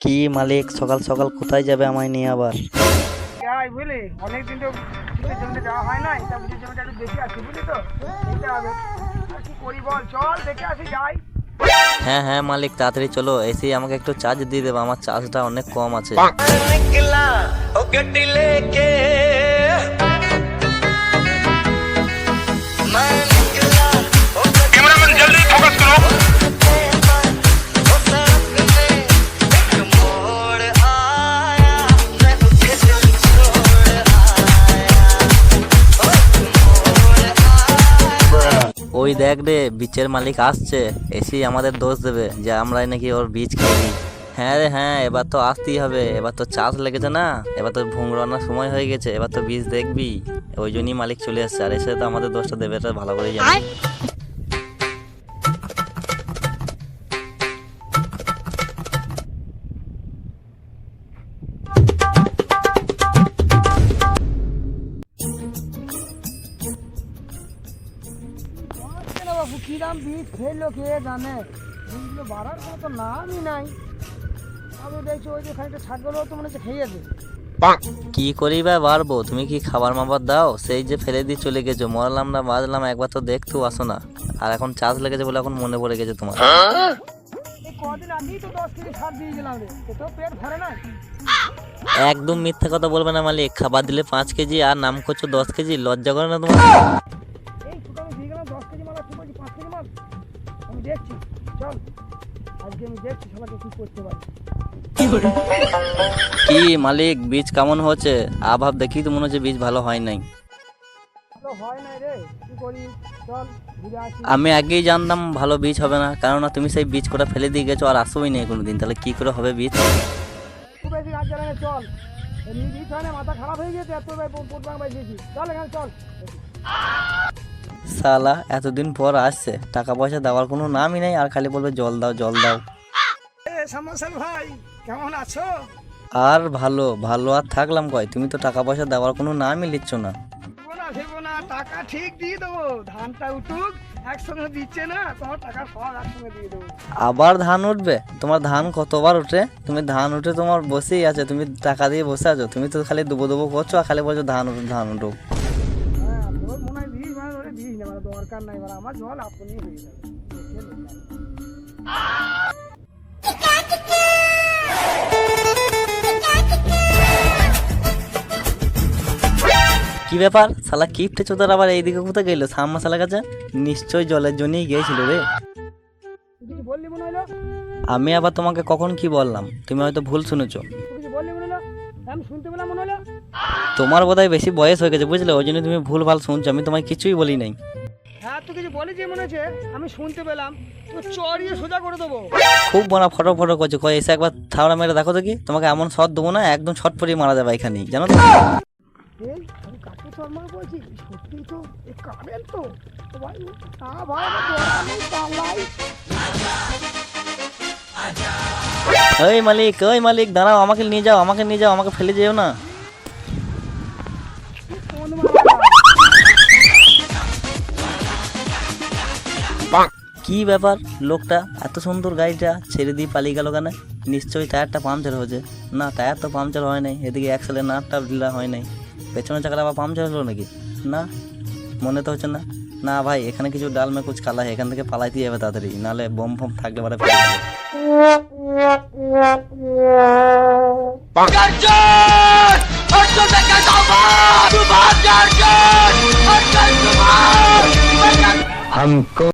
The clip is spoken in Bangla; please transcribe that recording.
কি মালিক সকাল সকাল কোথায় যাবে আমায় নিয়ে আবার? যাই বুঝলি অনেকদিন তো জমিতে যাওয়া হয় না এটা বুঝে জমিটা একটু দেখে আসি বুঝলি তো দেখতে হবে। আর কি করি বল চল দেখে আসি যাই। হ্যাঁ হ্যাঁ মালিক তাড়াতাড়ি চলো এসে আমাকে একটু চার্জ দিয়ে দেবে আমার চার্জটা অনেক কম আছে। ওই দেখ রে বীচের মালিক আসছে এসি আমাদের দোষ দেবে যে আমরাই নাকি ওর বীজ খাইনি। হ্যাঁ রে হ্যাঁ এবার তো আসতেই হবে, এবার তো চাষ লেগেছে না, এবার তো ভুংরানোর সময় হয়ে গেছে, এবার তো বীজ দেখবি। ওই জন্যই মালিক চলে আসছে আর এসে তো আমাদের দোষটা দেবে, এটা ভালো করে জানি। দাম বীজ ফেলল কে জানে? বীজগুলো বাড়ার কোনো তো নামই নাই। আমি দেখছি ওই যে খানিকটা ছাগলও তো মনে হচ্ছে খেয়ে যাবে কি করি বা বাড়বো? তুমি কি খাবার মাবার দাও? সেই যে ফেলে দিয়ে চলে গেছো মরলাম না বাজলাম একবার তো দেখতেও আসো না। আর এখন চাষ লেগেছে বলে এখন মনে পড়ে গেছে তোমার। কদিন আগেই তো দশ কেজি সার দিয়ে গেলাম রে। তো পেট ভরে না। একদম মিথ্যা কথা বলবে না মালিক। খাবার দিলে পাঁচ কেজি আর নাম করছ দশ কেজি। লজ্জা করে না তোমার? চল আজকে আমি দেখছি সবাইকে কি করতে পারি। কি মালিক বীজ কেমন হচ্ছে? আভাব দেখি তো মনে হচ্ছে বীজ ভালো হয় নাই। আমি আগেই জানতাম ভালো বীজ হবে না কেননা তুমি সেই বীজ কটা ফেলে দিয়ে গেছো আর আসোই নেই কোনোদিন তাহলে কি করে হবে বীজ? চল। হয় মাথা খারাপ হয়ে গেছে এত এখানে চল। সালা এতদিন পর আসছে। টাকা পয়সা দেওয়ার কোনো নামই নেই আর খালি বলবে জল দাও জল দাও। ভাই কেমন আছো? আর ভালো ভালো আর থাকলাম কয়? তুমি তো টাকা পয়সা দেওয়ার কোনো নামই নিচ্ছ না। না টাকা ঠিক দিয়ে দেবো। ধানটা উঠুক একসঙ্গে দিচ্ছে না তোমার টাকা সব একসঙ্গে দিয়ে দেবো। আবার ধান উঠবে? তোমার ধান কতবার উঠে? তুমি ধান উঠে তোমার বসেই আছে তুমি টাকা দিয়ে বসে আছো। তুমি তো খালি দুবো দুবো করছ আর খালি বলছো ধান উঠুক ধান উঠুক। দরকার নাই মানে আমার জল আপনি হয়ে যাবে। কি ব্যাপার? শালা কিপটে চোদার আবার এইদিকে কোথায় গেলো? সাম্মা শালা কাছে? নিশ্চয় জলের জন্যই গিয়েছিল রে। আমি আবার তোমাকে কখন কি বললাম? তুমি হয়তো ভুল শুনেছো। তোমার বোধহয় বেশি বয়স হয়ে গেছে বুঝলে? ওই জন্য তুমি ভুল ভালো শুনছো আমি তোমায় কিছুই বলি নাই। কিছু বলি যে মনে হচ্ছে আমি শুনতে পেলাম তো চড়িয়ে সোজা করে দেবো। খুব বড় ফটো ফটো করছ। কয় এসে একবার থাওড়া মেরে দেখো তো কি তোমাকে এমন শট দেবো না একদম ছট পরিয়ে মারা যাবে এখানেই জানো তো? এই আমি কাকে শর্মা বলছি সত্যি তো এই কারেন্ট তো। তো ভাই না ভাই আমার দরকার ওই মালিক ওই মালিক দাঁড়াও আমাকে নিয়ে যাও আমাকে নিয়ে যাও আমাকে ফেলে যেও না। কি ব্যাপার লোকটা এত সুন্দর গাড়িটা ছেড়ে দিয়ে পালিয়ে গেল কেন নিশ্চয়ই টায়ারটা পাংচার হয়েছে না টায়ার তো পাংচার হয় নাই এদিকে অ্যাক্সেলের নাটটা ঢিলা হয় নাই পেছনের চাকাটা আবার পাংচার হলো নাকি না মনে তো হচ্ছে না না ভাই এখানে কিছু ডাল মে কুচ কালা হয় এখান থেকে পালাইতে যাবে তাড়াতাড়ি নাহলে বোম ফোম থাকলে পরে ফেলে দেবে। हमको